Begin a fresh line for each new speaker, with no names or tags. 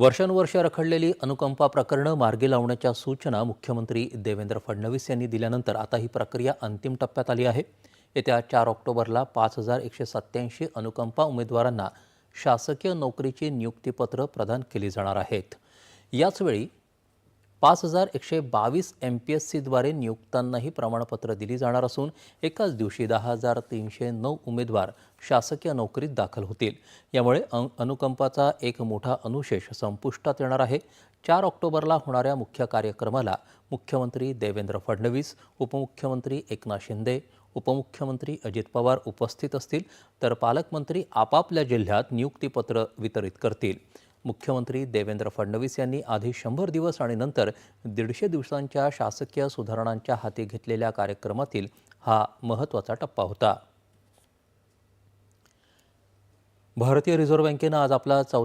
वर्षानुवर्ष रखडलेली अनुकंपा प्रकरणं मार्गी लावण्याच्या सूचना मुख्यमंत्री देवेंद्र फडणवीस यांनी दिल्यानंतर आता ही प्रक्रिया अंतिम टप्प्यात आली आहे. येत्या चार ऑक्टोबरला पाच हजार एकशे सत्त्याऐंशी अनुकंपा उमेदवारांना शासकीय नोकरीची नियुक्तीपत्र प्रदान केली जाणार आहेत. याचवेळी पाच हजार एकशे बावीस एम पी एस सीद्वारे नियुक्तांनाही प्रमाणपत्र दिली जाणार असून एकाच दिवशी दहा हजार तीनशे नऊ उमेदवार शासकीय नोकरीत दाखल होतील. यामुळे अं अनुकंपाचा एक मोठा अनुशेष संपुष्टात येणार आहे. चार ऑक्टोबरला होणाऱ्या मुख्य कार्यक्रमाला मुख्यमंत्री देवेंद्र फडणवीस उपमुख्यमंत्री एकनाथ शिंदे उपमुख्यमंत्री अजित पवार उपस्थित असतील तर पालकमंत्री आपापल्या जिल्ह्यात नियुक्तीपत्र वितरित करतील. मुख्यमंत्री देवेंद्र फडणवीस यांनी आधी शंभर दिवस आणि नंतर दीडशे दिवसांच्या शासकीय सुधारणांच्या हाती घेतलेल्या कार्यक्रमातील हा महत्त्वाचा टप्पा होता. भारतीय रिझर्व्ह बँकेनं आज आपला चौ